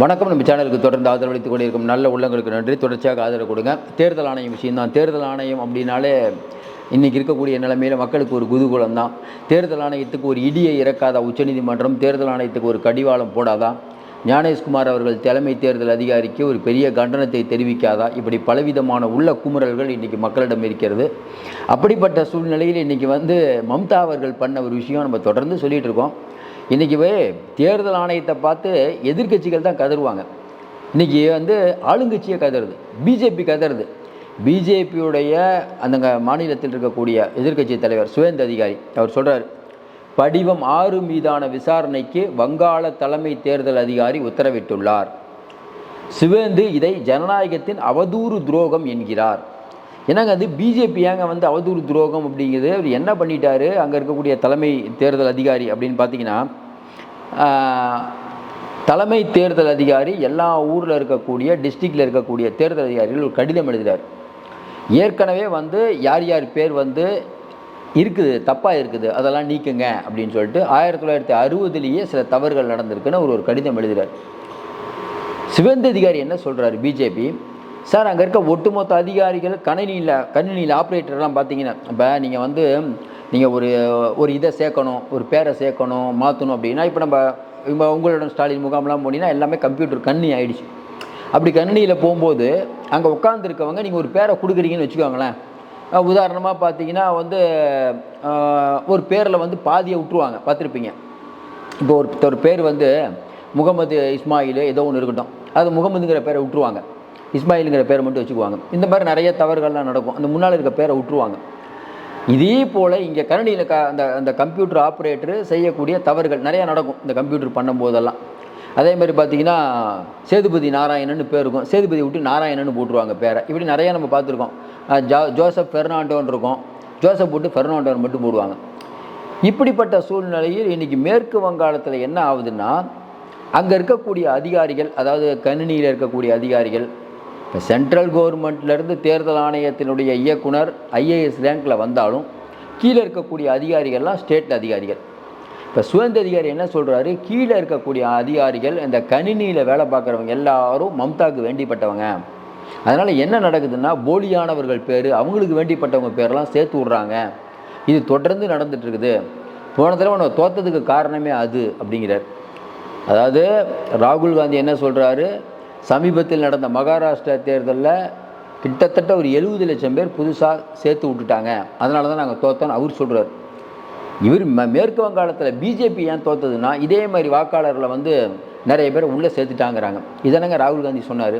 வணக்கம். நம்ம சேனலுக்கு தொடர்ந்து ஆதரவளித்துக் கொண்டிருக்கும் நல்ல உள்ளங்களுக்கு நன்றி. தொடர்ச்சியாக ஆதரவு கொடுங்க. தேர்தல் ஆணையம் விஷயம்தான். தேர்தல் ஆணையம் அப்படின்னாலே இன்றைக்கி இருக்கக்கூடிய நிலைமையில் மக்களுக்கு ஒரு குதூகூலம் தான். தேர்தல் ஆணையத்துக்கு ஒரு இடியை இறக்காத உச்சநீதிமன்றம்? தேர்தல் ஆணையத்துக்கு ஒரு கடிவாளம் போடாதா? ஞானேஷ்குமார் அவர்கள் தலைமை தேர்தல் அதிகாரிக்கு ஒரு பெரிய கண்டனத்தை தெரிவிக்காதா? இப்படி பலவிதமான உள்ள குமுறல்கள் இன்றைக்கி மக்களிடம் இருக்கிறது. அப்படிப்பட்ட சூழ்நிலையில் இன்றைக்கி வந்து மம்தா அவர்கள் பண்ண ஒரு விஷயம் நம்ம தொடர்ந்து சொல்லிகிட்டு இருக்கோம். இன்றைக்கி தேர்தல் ஆணையத்தை பார்த்து எதிர்க்கட்சிகள் தான் கதருவாங்க இன்றைக்கி வந்து ஆளுங்கட்சியை கதறுது. பிஜேபி கதறுது. பிஜேபியுடைய அந்த மாநிலத்தில் இருக்கக்கூடிய எதிர்க்கட்சி தலைவர் சுவேந்த அதிகாரி அவர் சொல்கிறார் படிவம் ஆறு மீதான விசாரணைக்கு வங்காள தலைமை தேர்தல் அதிகாரி உத்தரவிட்டுள்ளார். சிவேந்து இதை ஜனநாயகத்தின் அவதூறு துரோகம் என்கிறார். என்னங்க அது பிஜேபி ஏங்க வந்து அவதூறு துரோகம் அப்படிங்கிறது அவர் என்ன பண்ணிட்டாரு? அங்கே இருக்கக்கூடிய தலைமை தேர்தல் அதிகாரி அப்படின்னு பார்த்தீங்கன்னா தலைமை தேர்தல் அதிகாரி எல்லா ஊரில் இருக்கக்கூடிய டிஸ்ட்ரிக்டில் இருக்கக்கூடிய தேர்தல் அதிகாரிகள் ஒரு கடிதம் எழுதுகிறார் ஏற்கனவே வந்து யார் யார் பேர் வந்து இருக்குது தப்பாக இருக்குது அதெல்லாம் நீக்குங்க அப்படின்னு சொல்லிட்டு ஆயிரத்தி தொள்ளாயிரத்தி அறுபதுலேயே சில தவறுகள் நடந்திருக்குன்னு ஒரு ஒரு கடிதம் எழுதுகிறார் சிவந்த அதிகாரி என்ன சொல்கிறாரு பிஜேபி சார் அங்கே இருக்க ஒட்டுமொத்த அதிகாரிகள் கணினியில் கணினியில் ஆப்ரேட்டர்லாம் பார்த்தீங்கன்னா இப்போ நீங்கள் வந்து நீங்கள் ஒரு ஒரு இதை சேர்க்கணும் ஒரு பேரை சேர்க்கணும் மாற்றணும் அப்படின்னா இப்போ நம்ம இப்போ உங்களோட ஸ்டாலின் முகாம்லாம் போனீங்கன்னா எல்லாமே கம்ப்யூட்டர் கண்ணி ஆயிடுச்சு. அப்படி கணினியில் போகும்போது அங்கே உட்காந்துருக்கவங்க நீங்கள் ஒரு பேரை கொடுக்குறீங்கன்னு வச்சுக்கோங்களேன். உதாரணமாக பார்த்தீங்கன்னா வந்து ஒரு பேரில் வந்து பாதியை விட்டுருவாங்க பார்த்துருப்பீங்க. இப்போ ஒரு ஒரு பேர் வந்து முகமது இஸ்மாயில் ஏதோ ஒன்று இருக்கட்டும். அது முகமதுங்கிற பேரை விட்டுருவாங்க. இஸ்மாயிலுங்கிற பேரை மட்டும் வச்சுக்குவாங்க. இந்த மாதிரி நிறைய தவறுகள்லாம் நடக்கும். அந்த முன்னால் இருக்க பேரை விட்டுருவாங்க. இதே போல் இங்கே கணினியில் க அந்த அந்த கம்ப்யூட்டர் ஆப்ரேட்டர் செய்யக்கூடிய தவறுகள் நிறையா நடக்கும். இந்த கம்ப்யூட்டர் பண்ணும்போதெல்லாம். அதே மாதிரி பார்த்தீங்கன்னா சேதுபதி நாராயணன்னு பேர் இருக்கும். சேதுபதி விட்டு நாராயணன்னு போட்டுருவாங்க பேரை. இப்படி நிறையா நம்ம பார்த்துருக்கோம். ஜோ ஜோசப் ஃபெர்னாண்டோன் இருக்கும். ஜோசப் போட்டு ஃபெர்னாண்டோன் மட்டும் போடுவாங்க. இப்படிப்பட்ட சூழ்நிலையில் இன்றைக்கி மேற்கு வங்காளத்தில் என்ன ஆகுதுன்னா அங்கே இருக்கக்கூடிய அதிகாரிகள் அதாவது கணினியில் இருக்கக்கூடிய அதிகாரிகள் இப்போ சென்ட்ரல் கவர்மெண்ட்லேருந்து தேர்தல் ஆணையத்தினுடைய இயக்குனர் ஐஏஎஸ் ரேங்கில் வந்தாலும் கீழே இருக்கக்கூடிய அதிகாரிகள்லாம் ஸ்டேட் அதிகாரிகள். இப்போ சுதந்திர அதிகாரி என்ன சொல்கிறாரு கீழே இருக்கக்கூடிய அதிகாரிகள் இந்த கணினியில் வேலை பார்க்குறவங்க எல்லாரும் மம்தாவுக்கு வேண்டிப்பட்டவங்க. அதனால் என்ன நடக்குதுன்னா போலியானவர்கள் பேர் அவங்களுக்கு வேண்டிப்பட்டவங்க பேரெல்லாம் சேர்த்து விட்றாங்க. இது தொடர்ந்து நடந்துகிட்ருக்குது போன தடவை நம்ம தோத்ததுக்கு காரணமே அது அப்படிங்கிறார். அதாவது ராகுல் காந்தி என்ன சொல்கிறாரு சமீபத்தில் நடந்த மகாராஷ்டிரா தேர்தலில் கிட்டத்தட்ட ஒரு எழுபது லட்சம் பேர் புதுசாக சேர்த்து விட்டுட்டாங்க. அதனால தான் நாங்கள் தோத்தோன்னு அவர் சொல்கிறார் இவர் ம- மேற்கு வங்காளத்தில் பிஜேபி ஏன் தோத்ததுன்னா இதே மாதிரி வாக்காளர்களை வந்து நிறைய பேர் உள்ளே சேர்த்துட்டாங்கிறாங்க. இதனங்க ராகுல் காந்தி சொன்னார்.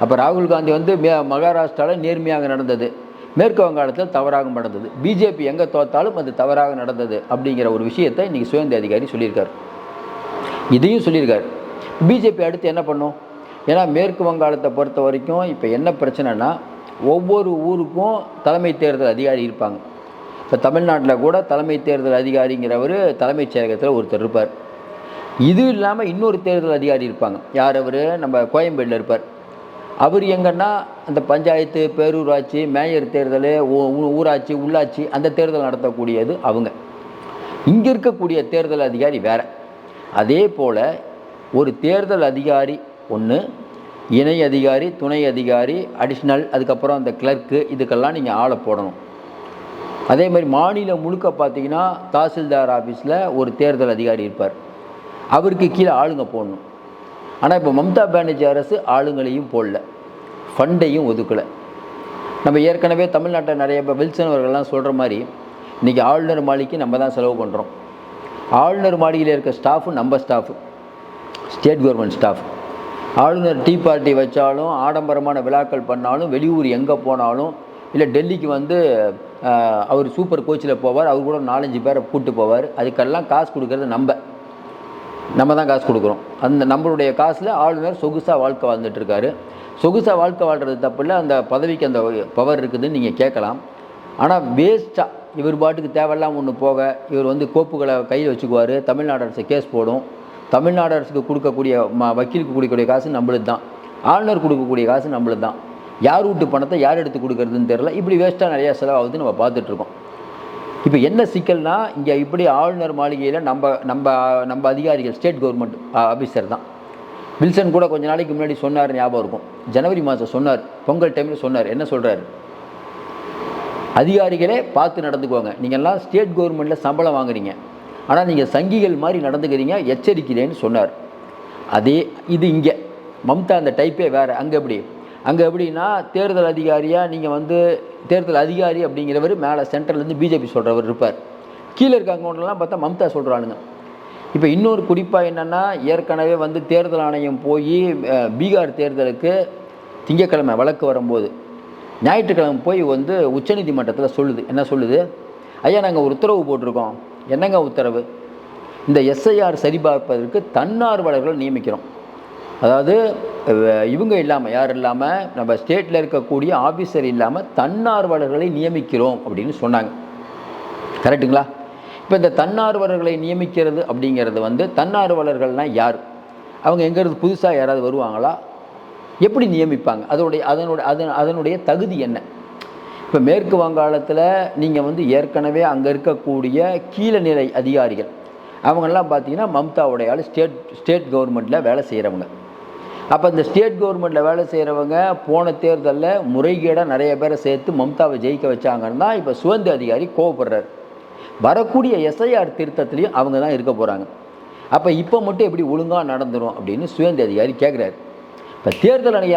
அப்போ ராகுல் காந்தி வந்து மே மகாராஷ்டிராவில் நேர்மையாக நடந்தது. மேற்கு வங்காளத்தில் தவறாக நடந்தது. பிஜேபி எங்கே தோத்தாலும் அது தவறாக நடந்தது அப்படிங்கிற ஒரு விஷயத்தை இன்றைக்கி சுயந்த அதிகாரி சொல்லியிருக்கார். இதையும் சொல்லியிருக்கார். பிஜேபி அடுத்து என்ன பண்ணும்? ஏன்னா மேற்கு வங்காளத்தை பொறுத்த வரைக்கும் இப்போ என்ன பிரச்சனைனா ஒவ்வொரு ஊருக்கும் தலைமை தேர்தல் அதிகாரி இருப்பாங்க. இப்போ தமிழ்நாட்டில் கூட தலைமை தேர்தல் அதிகாரிங்கிறவர் தலைமைச் செயலகத்தில் ஒருத்தர் இருப்பார். இது இல்லாமல் இன்னொரு தேர்தல் அதிகாரி இருப்பாங்க. யார் அவர்? நம்ம கோயம்பேடில் இருப்பார். அவர் எங்கன்னா அந்த பஞ்சாயத்து பேரூராட்சி மேயர் தேர்தல் ஊ- ஊராட்சி உள்ளாட்சி அந்த தேர்தல் நடத்தக்கூடியது அவங்க. இங்கே இருக்கக்கூடிய தேர்தல் அதிகாரி வேறு. அதே போல் ஒரு தேர்தல் அதிகாரி ஒன்று இணை அதிகாரி துணை அதிகாரி அடிஷ்னல் அதுக்கப்புறம் அந்த கிளர்க்கு இதுக்கெல்லாம் நீங்கள் ஆளை போடணும். அதே மாதிரி மாநிலம் முழுக்க பார்த்தீங்கன்னா தாசில்தார் ஆஃபீஸில் ஒரு தேர்தல் அதிகாரி இருப்பார். அவருக்கு கீழே ஆளுங்க போடணும். ஆனால் இப்போ மம்தா பானர்ஜி அரசு ஆளுங்களையும் போடல. ஃபண்டையும் ஒதுக்கலை. நம்ம ஏற்கனவே தமிழ்நாட்டில் நிறைய இப்போ வில்சன் அவர்கள்லாம் சொல்கிற மாதிரி இன்றைக்கி ஆளுநர் மாளிகைக்கு நம்ம தான் செலவு பண்ணுறோம் ஆளுநர் மாளிகையில் இருக்க ஸ்டாஃபு நம்ம ஸ்டாஃபு ஸ்டேட் கவர்மெண்ட் ஸ்டாஃப் ஆளுநர் டீ பார்ட்டி வச்சாலும் ஆடம்பரமான விழாக்கள் பண்ணாலும் வெளியூர் எங்கே போனாலும் இல்லை டெல்லிக்கு வந்து அவர் சூப்பர் கோச்சில் போவார் அவர் கூட நாலஞ்சு பேரை கூப்பிட்டு போவார். அதுக்கெல்லாம் காசு கொடுக்கறது நம்ம. நம்ம தான் காசு கொடுக்குறோம். அந்த நம்மளுடைய காசில் ஆளுநர் சொகுசாக வாழ்க்கை வாழ்ந்துட்டுருக்காரு. சொகுசாக வாழ்க்கை வாழ்கிறது தப்பில்ல அந்த பதவிக்கு அந்த பவர் இருக்குதுன்னு நீங்கள் கேட்கலாம். ஆனால் வேஸ்ட்டாக இவர் பாட்டுக்கு தேவையில்லாமல் ஒன்று போக இவர் வந்து கோப்புகளை கையில் வச்சுக்குவார் தமிழ்நாடு அரசு கேஸ் போடும். தமிழ்நாடு அரசுக்கு கொடுக்கக்கூடிய ம வக்கீலுக்கு கொடுக்கக்கூடிய காசு நம்மளுக்கு தான். ஆளுநர் கொடுக்கக்கூடிய காசு நம்மளுக்கு தான். யார் வீட்டு பணத்தை யார் எடுத்து கொடுக்கறதுன்னு தெரில இப்படி வேஸ்ட்டாக நிறையா செலவாகுது நம்ம பார்த்துட்ருக்கோம். இப்போ என்ன சிக்கல்னா இங்கே இப்படி ஆளுநர் மாளிகையில் நம்ம நம்ம நம்ம அதிகாரிகள் ஸ்டேட் கவர்மெண்ட் ஆஃபீஸர் தான். வில்சன் கூட கொஞ்ச நாளைக்கு முன்னாடி சொன்னார் ஞாபகம் இருக்கும். ஜனவரி மாதம் சொன்னார் பொங்கல் டைமில் சொன்னார். என்ன சொல்கிறாரு அதிகாரிகளே பார்த்து நடந்துக்குவாங்க நீங்கள்லாம் ஸ்டேட் கவர்மெண்ட்டில் சம்பளம் வாங்குறீங்க. ஆனால் நீங்கள் சங்கிகள் மாதிரி நடந்துக்கிறீங்க எச்சரிக்கிறேன்னு சொன்னார். அதே இது இங்கே. மம்தா அந்த டைப்பே வேறு. அங்கே எப்படி? அங்கே எப்படின்னா தேர்தல் அதிகாரியாக நீங்கள் வந்து தேர்தல் அதிகாரி அப்படிங்கிறவர் மேலே சென்ட்ரல்லேருந்து பிஜேபி சொல்கிறவர் இருப்பார். கீழே இருக்கவங்கலாம் பார்த்தா மம்தா சொல்கிறானுங்க இப்போ இன்னொரு குறிப்பாக என்னென்னா ஏற்கனவே வந்து தேர்தல் ஆணையம் போய் பீகார் தேர்தலுக்கு திங்கக்கிழமை வழக்கு வரும்போது ஞாயிற்றுக்கிழமை போய் வந்து உச்சநீதிமன்றத்தில் சொல்லுது. என்ன சொல்லுது? ஐயா நாங்கள் ஒரு உத்தரவு போட்டிருக்கோம். என்னங்க உத்தரவு? இந்த எஸ்ஐஆர் சரிபார்ப்பதற்கு தன்னார்வலர்கள் நியமிக்கிறோம். அதாவது இவங்க இல்லாமல் யார் இல்லாமல் நம்ம ஸ்டேட்டில் இருக்கக்கூடிய ஆஃபீஸர் இல்லாமல் தன்னார்வலர்களை நியமிக்கிறோம் அப்படின்னு சொன்னாங்க. கரெக்டுங்களா இப்போ இந்த தன்னார்வலர்களை நியமிக்கிறது அப்படிங்கிறது வந்து தன்னார்வலர்கள்னால் யார்? அவங்க எங்கேருந்து புதுசாக யாராவது வருவாங்களா? எப்படி நியமிப்பாங்க? அதனுடைய அதனுடைய அதன் அதனுடைய தகுதி என்ன? இப்போ மேற்கு வங்காளத்தில் நீங்கள் வந்து ஏற்கனவே அங்கே இருக்கக்கூடிய கீழநிலை அதிகாரிகள். அவங்கெல்லாம் பார்த்தீங்கன்னா மம்தாவுடைய ஆள் ஸ்டேட் ஸ்டேட் கவர்மெண்ட்டில் வேலை செய்கிறவங்க அப்போ இந்த ஸ்டேட் கவர்மெண்ட்டில் வேலை செய்கிறவங்க போன தேர்தலில் முறைகேடாக நிறைய பேரை சேர்த்து மம்தாவை ஜெயிக்க வச்சாங்கன்னா இப்போ சுதந்திர அதிகாரி கோவப்படுறார். வரக்கூடிய எஸ்ஐஆர் திருத்தத்துலேயும் அவங்க தான் இருக்க போகிறாங்க அப்போ இப்போ மட்டும் எப்படி ஒழுங்காக நடந்துரும் அப்படின்னு சுதந்திர அதிகாரி கேட்குறாரு இப்போ தேர்தல் ஆணைய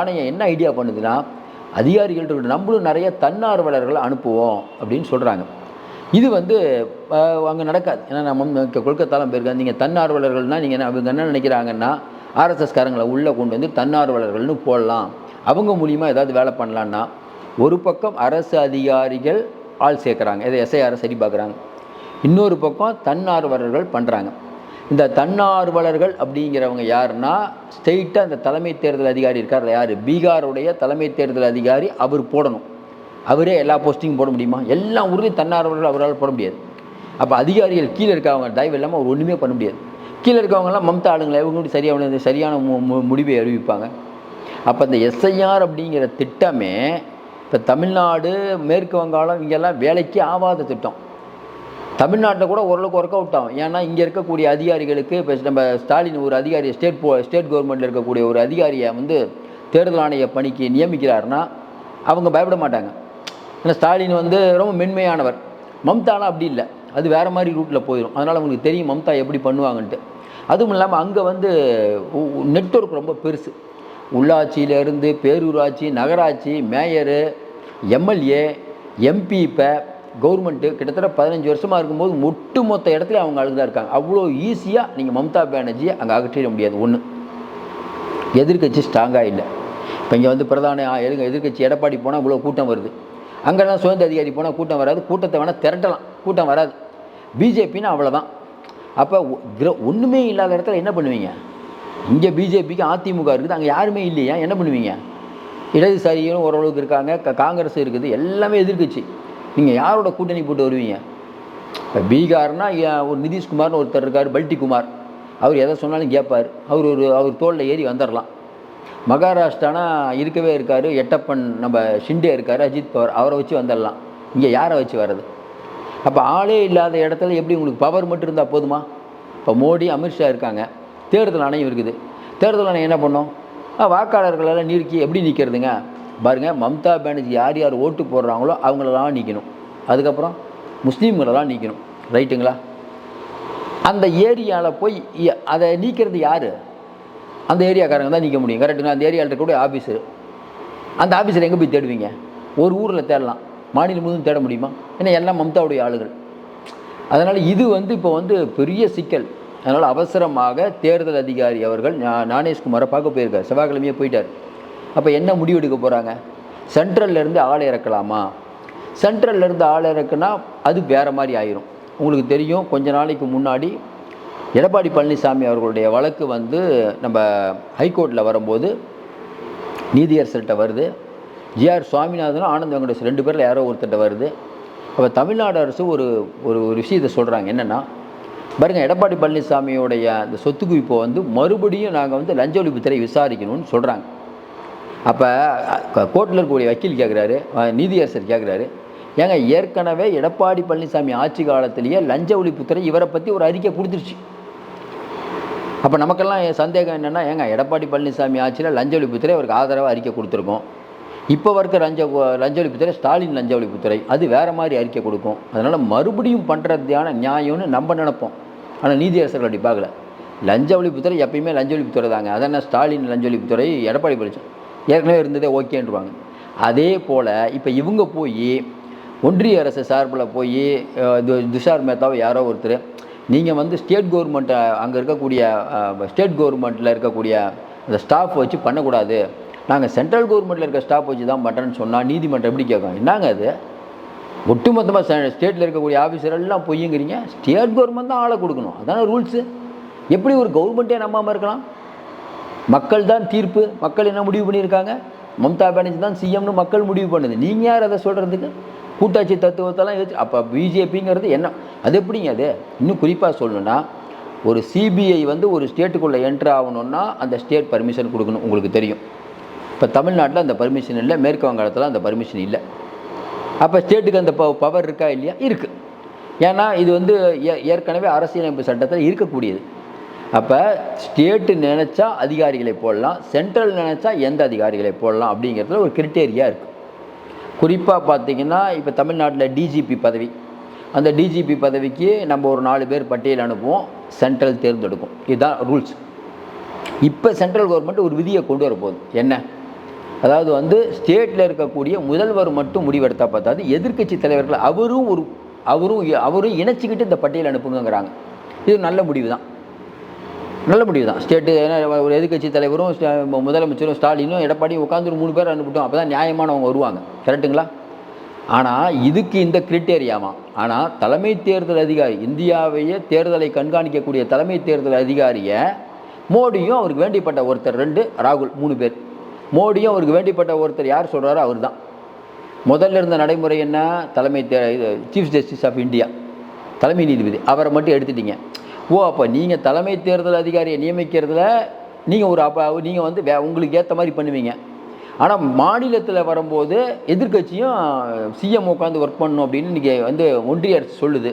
ஆணையம் என்ன ஐடியா பண்ணுதுன்னா அதிகாரிகள்கிட்ட நம்மளும் நிறைய தன்னார்வலர்களை அனுப்புவோம் அப்படின்னு சொல்கிறாங்க இது வந்து அங்கே நடக்காது. ஏன்னா நம்ம கொல்கத்தாலாம் போயிருக்காங்க. நீங்கள் தன்னார்வலர்கள்னால் நீங்கள் என்ன அவங்க என்ன நினைக்கிறாங்கன்னா ஆர்எஸ்எஸ்காரங்களை உள்ளே கொண்டு வந்து தன்னார்வலர்கள்னு போடலாம். அவங்க மூலிமா ஏதாவது வேலை பண்ணலான்னா ஒரு பக்கம் அரசு அதிகாரிகள் ஆள் சேர்க்குறாங்க. இதை எஸ்ஐஆரை சரி பார்க்குறாங்க இன்னொரு பக்கம் தன்னார்வலர்கள் பண்ணுறாங்க இந்த தன்னார்வலர்கள் அப்படிங்கிறவங்க யாருன்னா ஸ்ட்ரெயிட்டாக அந்த தலைமை தேர்தல் அதிகாரி இருக்கார்ல யார்? பீகாருடைய தலைமை தேர்தல் அதிகாரி அவர் போடணும். அவரே எல்லா போஸ்டிங்கும் போட முடியுமா? எல்லா ஊர்லேயும் தன்னார்வலர்கள் அவரால் போட முடியாது. அப்போ அதிகாரிகள் கீழே இருக்கவங்க தயவு இல்லாமல் அவர் ஒன்றுமே பண்ண முடியாது. கீழே இருக்கவங்கலாம் மம்தா ஆளுங்களை இவங்க சரியான சரியான மு- முடிவை அறிவிப்பாங்க. அப்போ இந்த எஸ்ஐஆர் அப்படிங்கிற திட்டமே இப்போ தமிழ்நாடு மேற்கு வங்காளம் இங்கெல்லாம் வேலைக்கு ஆகாத திட்டம். தமிழ்நாட்டில் கூட ஓரளவுக்கு ஒர்க் அவுட் ஆகும். ஏன்னா இங்கே இருக்கக்கூடிய அதிகாரிகளுக்கு இப்போ நம்ம ஸ்டாலின் ஒரு அதிகாரி ஸ்டேட் போ ஸ்டேட் கவர்மெண்ட்டில் இருக்கக்கூடிய ஒரு அதிகாரியை வந்து தேர்தல் ஆணைய பணிக்கு நியமிக்கிறாருன்னா அவங்க பயப்பட மாட்டாங்க. ஏன்னா ஸ்டாலின் வந்து ரொம்ப மென்மையானவர். மம்தானா அப்படி இல்லை. அது வேறு மாதிரி ரூட்டில் போயிடும் அதனால் அவங்களுக்கு தெரியும் மம்தா எப்படி பண்ணுவாங்கன்ட்டு. அதுவும் இல்லாமல் அங்கே வந்து நெட்வொர்க் ரொம்ப பெருசு. உள்ளாட்சியிலேருந்து பேரூராட்சி நகராட்சி மேயரு எம்எல்ஏ எம்பி இப்போ கவர்மெண்ட்டு கிட்டத்தட்ட பதினஞ்சு வருஷமாக இருக்கும்போது ஒட்டு மொத்த இடத்துல அவங்க ஆளுங்க தான் இருக்காங்க. அவ்வளோ ஈஸியாக நீங்கள் மம்தா பானர்ஜியை அங்கே அகற்றிட முடியாது. ஒன்று எதிர்க்கட்சி ஸ்ட்ராங்காக இல்லை. இப்போ இங்கே வந்து பிரதான ஆ, எதிர்க்கட்சி எடப்பாடி போனால் இவ்வளோ கூட்டம் வருது. அங்கெல்லாம் சுதந்திர அதிகாரி போனால் கூட்டம் வராது. கூட்டத்தை வேணால் திரட்டலாம். கூட்டம் வராது. பிஜேபின்னு அவ்வளோதான் அப்போ ஒன்றுமே இல்லாத இடத்துல என்ன பண்ணுவீங்க? இங்கே பிஜேபிக்கு அதிமுக இருக்குது. அங்கே யாருமே இல்லையா? என்ன பண்ணுவீங்க? இடதுசாரிகளும் ஓரளவுக்கு இருக்காங்க. க- காங்கிரஸ் இருக்குது. எல்லாமே எதிர்க்கட்சி. நீங்கள் யாரோட கூட்டணி போட்டு வருவீங்க? இப்போ பீகார்னா ஒரு நிதிஷ்குமார்னு ஒருத்தர் இருக்கார் பல்டி குமார் அவர் எதை சொன்னாலும் கேட்பார். அவர் ஒரு அவர் தோளில் ஏறி வந்துடலாம் மகாராஷ்டிரானா இருக்கவே இருக்கார். எட்டப்பன் நம்ம ஷிண்டே இருக்கார் அஜித் பவர். அவரை வச்சு வந்துடலாம் இங்கே யாரை வச்சு வர்றது? அப்போ ஆளே இல்லாத இடத்துல எப்படி உங்களுக்கு பவர் மட்டும் இருந்தால் போதுமா? இப்போ மோடி அமித்ஷா இருக்காங்க. தேர்தல் ஆணையம் இருக்குது. தேர்தல் ஆணையம் என்ன பண்ணும்? வாக்காளர்களெல்லாம் நீக்கி எப்படி நிற்கிறதுங்க பாருங்கள் மம்தா பானர்ஜி யார் யார் ஓட்டு போடுறாங்களோ அவங்களெல்லாம் நீக்கணும். அதுக்கப்புறம் முஸ்லீம்களெல்லாம் நீக்கணும். ரைட்டுங்களா? அந்த ஏரியாவில் போய் அதை நீக்கிறது யார்? அந்த ஏரியாக்காரங்க தான் நீக்க முடியும். கரெக்டுங்களா அந்த ஏரியாவில் இருக்கக்கூடிய ஆஃபீஸர் அந்த ஆஃபீஸர் எங்கே போய் தேடுவீங்க? ஒரு ஊரில் தேடலாம். மாநிலம் முழுவதும் தேட முடியுமா? ஏன்னா எல்லாம் மம்தாவுடைய ஆளுகள். அதனால் இது வந்து இப்போ வந்து பெரிய சிக்கல். அதனால் அவசரமாக தேர்தல் அதிகாரி அவர்கள் ஞானேஷ்குமாரை பார்க்க போயிருக்கார். செவ்வாய்க்கிழமையே போயிட்டார். அப்போ என்ன முடிவு எடுக்க போகிறாங்க சென்ட்ரல்லேருந்து ஆள் இறக்கலாமா? சென்ட்ரல்லேருந்து ஆள் இறக்குனா அது வேறு மாதிரி ஆயிரும். உங்களுக்கு தெரியும் கொஞ்ச நாளைக்கு முன்னாடி எடப்பாடி பழனிசாமி அவர்களுடைய வழக்கு வந்து நம்ம ஹைகோர்ட்டில் வரும்போது நீதியரசர்கிட்ட வருது. ஜிஆர் சுவாமிநாதனும் ஆனந்த் வெங்கடேஷ் ரெண்டு பேரில் யாரோ ஒருத்தர்கிட்ட வருது. அப்போ தமிழ்நாடு அரசு ஒரு ஒரு ஒரு விஷயத்தை சொல்கிறாங்க என்னென்னா பாருங்கள் எடப்பாடி பழனிசாமியோடைய அந்த சொத்து குவிப்பை வந்து மறுபடியும் நாங்கள் வந்து லஞ்ச ஒழிப்புத்துறை விசாரிக்கணும்னு சொல்கிறாங்க அப்போ கோர்ட்டில் இருக்கக்கூடிய வக்கீல் கேட்குறாரு நீதியரசர் கேட்குறாரு ஏங்க ஏற்கனவே எடப்பாடி பழனிசாமி ஆட்சி காலத்திலேயே லஞ்ச ஒழிப்புத்துறை இவரை பற்றி ஒரு அறிக்கை கொடுத்துருச்சு. அப்போ நமக்கெல்லாம் சந்தேகம் என்னென்னா ஏங்க எடப்பாடி பழனிசாமி ஆட்சியில் லஞ்ச ஒழிப்புத்துறை அவருக்கு ஆதரவாக அறிக்கை கொடுத்துருக்கோம். இப்போ இருக்க லஞ்ச லஞ்ச ஒழிப்புத்துறை ஸ்டாலின் லஞ்ச ஒழிப்புத்துறை அது வேறு மாதிரி அறிக்கை கொடுக்கும். அதனால் மறுபடியும் பண்ணுறதுயான நியாயம்னு நம்ம நினைப்போம். ஆனால் நீதியரசர்கள் அப்படி பார்க்கல. லஞ்ச ஒழிப்புத்துறை எப்பயுமே லஞ்ச ஒழிப்புத்துறை தாங்க. அதான் ஸ்டாலின் லஞ்ச ஒழிப்புத்துறை எடப்பாடி பழனிசாமி ஏற்கனவே இருந்ததே ஓகேன்றுவாங்க. அதே போல் இப்போ இவங்க போய் ஒன்றிய அரசு சார்பில் போய் துஷார் மேத்தாவை யாரோ ஒருத்தர் நீங்கள் வந்து ஸ்டேட் கவர்மெண்ட்டை அங்கே இருக்கக்கூடிய ஸ்டேட் கவர்மெண்ட்டில் இருக்கக்கூடிய அந்த ஸ்டாஃப் வச்சு பண்ணக்கூடாது. நாங்கள் சென்ட்ரல் கவர்மெண்ட்டில் இருக்க ஸ்டாஃப் வச்சு தான் பண்ணுறேன்னு சொன்னால் நீதிமன்றம் எப்படி கேட்கும்? என்னங்க அது? ஒட்டுமொத்தமாக ஸ்டேட்டில் இருக்கக்கூடிய ஆஃபீஸர் எல்லாம் பொய்யுங்கிறீங்க ஸ்டேட் கவர்மெண்ட் தான் ஆளை கொடுக்கணும். அதான ரூல்ஸு? எப்படி ஒரு கவர்மெண்ட்டே நம்பாமல் இருக்கலாம்? மக்கள் தான் தீர்ப்பு. மக்கள் என்ன முடிவு பண்ணியிருக்காங்க? மம்தா பானர்ஜி தான் சிஎம்னு மக்கள் முடிவு பண்ணுது. நீங்கள் யார் அதை சொல்கிறதுக்கு கூட்டாட்சி தத்துவத்தெல்லாம் எதிர்த்து அப்போ பிஜேபிங்கிறது என்ன? அது எப்படிங்க அது? இன்னும் குறிப்பாக சொல்லணும்னா ஒரு சிபிஐ வந்து ஒரு ஸ்டேட்டுக்குள்ளே என்ட்ரு ஆகணுன்னா அந்த ஸ்டேட் பர்மிஷன் கொடுக்கணும் உங்களுக்கு தெரியும். இப்போ தமிழ்நாட்டில் அந்த பர்மிஷன் இல்லை மேற்கு வங்காளத்தில் அந்த பர்மிஷன் இல்லை. அப்போ ஸ்டேட்டுக்கு அந்த ப பவர் இருக்கா இல்லையா? இருக்குது ஏன்னா இது வந்து ஏ ஏற்கனவே அரசியலமைப்பு சட்டத்தில் இருக்கக்கூடியது. அப்போ ஸ்டேட்டு நினச்சா அதிகாரிகளை போடலாம் சென்ட்ரல் நினச்சா எந்த அதிகாரிகளை போடலாம் அப்படிங்கிறதுல ஒரு கிரிட்டேரியா இருக்குது குறிப்பாக பார்த்தீங்கன்னா இப்போ தமிழ்நாட்டில் டிஜிபி பதவி. அந்த டிஜிபி பதவிக்கு நம்ம ஒரு நாலு பேர் பட்டியல் அனுப்புவோம் சென்ட்ரல் தேர்ந்தெடுக்கும். இதுதான் ரூல்ஸ் இப்போ சென்ட்ரல் கவர்மெண்ட் ஒரு விதியை கொண்டு வர போகுது. என்ன? அதாவது வந்து ஸ்டேட்டில் இருக்கக்கூடிய முதல்வர் மட்டும் முடிவெடுத்தா பார்த்தாது எதிர்கட்சி தலைவர்கள் அவரும் ஒரு அவரும் அவரும் இணைச்சிக்கிட்டு இந்த பட்டியல் அனுப்புங்கிறாங்க இது நல்ல முடிவு தான் நல்ல முடிவு தான். ஸ்டேட்டு ஏன்னா ஒரு எதிர்க்கட்சி தலைவரும் முதலமைச்சரும் ஸ்டாலினும் எடப்பாடியும் உட்காந்து ஒரு மூணு பேர் அனுப்பிட்டோம் அப்போ தான் நியாயமானவங்க வருவாங்க. கரெக்டுங்களா ஆனால் இதுக்கு இந்த கிரிட்டேரியாமா ஆனால் தலைமை தேர்தல் அதிகாரி இந்தியாவையே தேர்தலை கண்காணிக்கக்கூடிய தலைமை தேர்தல் அதிகாரியை மோடியும் அவருக்கு வேண்டிப்பட்ட ஒருத்தர் ரெண்டு ராகுல் மூணு பேர். மோடியும் அவருக்கு வேண்டிப்பட்ட ஒருத்தர் யார் சொல்கிறாரோ அவர் தான் முதல்ல இருந்த நடைமுறை என்ன? தலைமை தே இது சீஃப் ஜஸ்டிஸ் ஆஃப் இந்தியா தலைமை நீதிபதி. அவரை மட்டும் எடுத்துட்டீங்க. ஓ அப்போ நீங்கள் தலைமை தேர்தல் அதிகாரியை நியமிக்கிறதுல நீங்கள் ஒரு அப்போ நீங்கள் வந்து வே உங்களுக்கு ஏற்ற மாதிரி பண்ணுவீங்க. ஆனால் மாநிலத்தில் வரும்போது எதிர்க்கட்சியும் சிஎம் உட்காந்து ஒர்க் பண்ணணும் அப்படின்னு இன்றைக்கி வந்து ஒன்றிய அரசு சொல்லுது.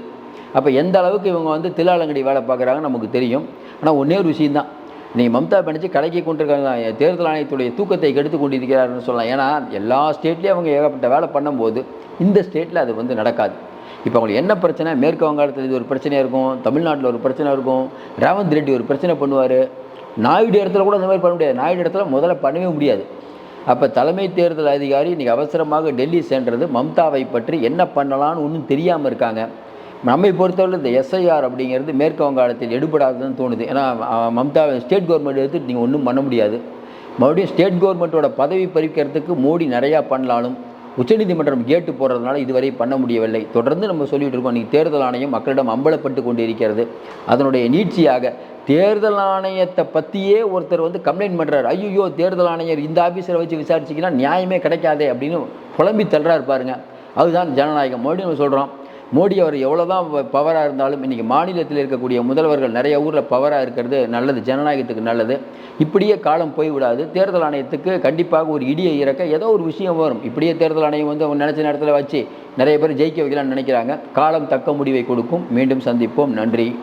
அப்போ எந்த அளவுக்கு இவங்க வந்து தில்லாலங்கடி வேலை பார்க்குறாங்க நமக்கு தெரியும். ஆனால் ஒன்றே ஒரு விஷயந்தான் நீங்கள் மம்தா பானர்ஜி கலக்கி கொண்டிருக்காங்க தேர்தல் ஆணையத்துடைய தூக்கத்தை கெடுத்து கொண்டிருக்கிறாருன்னு சொல்லலாம். ஏன்னா எல்லா ஸ்டேட்லேயும் அவங்க ஏகப்பட்ட வேலை பண்ணும்போது இந்த ஸ்டேட்டில் அது வந்து நடக்காது. இப்போ அவங்களுக்கு என்ன பிரச்சனை? மேற்கு வங்காளத்தில் இது ஒரு பிரச்சனையாக இருக்கும். தமிழ்நாட்டில் ஒரு பிரச்சனை இருக்கும். ரேவந்த் ரெட்டி ஒரு பிரச்சனை பண்ணுவார். நாயுடு இடத்துல கூட அந்த மாதிரி பண்ண முடியாது. நாயுடு இடத்துல முதல்ல பண்ணவே முடியாது. அப்போ தலைமை தேர்தல் அதிகாரி இன்றைக்கி அவசரமாக டெல்லி சென்றது மம்தாவை பற்றி என்ன பண்ணலான்னு ஒன்றும் தெரியாமல் இருக்காங்க. நம்மை பொறுத்தவரை இந்த எஸ்ஐஆர் அப்படிங்கிறது மேற்கு வங்காளத்தில் எடுபடாதுன்னு தோணுது. ஏன்னா மம்தா ஸ்டேட் கவர்மெண்ட் எடுத்து நீங்கள் ஒன்றும் பண்ண முடியாது. மறுபடியும் ஸ்டேட் கவர்மெண்ட்டோட பதவி பறிக்கிறதுக்கு மோடி நிறையா பண்ணலாலும் உச்சநீதிமன்றம் கேட்டு போடுறதுனால இதுவரை பண்ண முடியவில்லை. தொடர்ந்து நம்ம சொல்லிட்டு இருக்கோம் நீ தேர்தல் ஆணையம் மக்களிடம் அம்பலப்பட்டு கொண்டு இருக்கிறது அதனுடைய நீட்சியாக தேர்தல் ஆணையத்தை பற்றியே ஒருத்தர் வந்து கம்ப்ளைண்ட் பண்ணுறாரு ஐயோ தேர்தல் ஆணையர் இந்த ஆஃபீஸரை வச்சு விசாரிச்சிங்கன்னா நியாயமே கிடைக்காதே அப்படின்னு புலம்பி தள்ளுறாரு பாருங்க. அதுதான் ஜனநாயகம். மறுபடியும் நம்ம சொல்கிறோம் மோடி அவர் எவ்வளோ தான் பவராக இருந்தாலும் இன்றைக்கி மாநிலத்தில் இருக்கக்கூடிய முதல்வர்கள் நிறைய ஊரில் பவராக இருக்கிறது நல்லது ஜனநாயகத்துக்கு நல்லது. இப்படியே காலம் போய்விடாது தேர்தல் ஆணையத்துக்கு கண்டிப்பாக ஒரு இடியை இறக்க ஏதோ ஒரு விஷயம் வரும். இப்படியே தேர்தல் ஆணையம் வந்து அவங்க நினச்ச நேரத்தில் வச்சு நிறைய பேர் ஜெயிக்க வைக்கலாம்னு நினைக்கிறாங்க. காலம் தக்க முடிவை கொடுக்கும். மீண்டும் சந்திப்போம். நன்றி.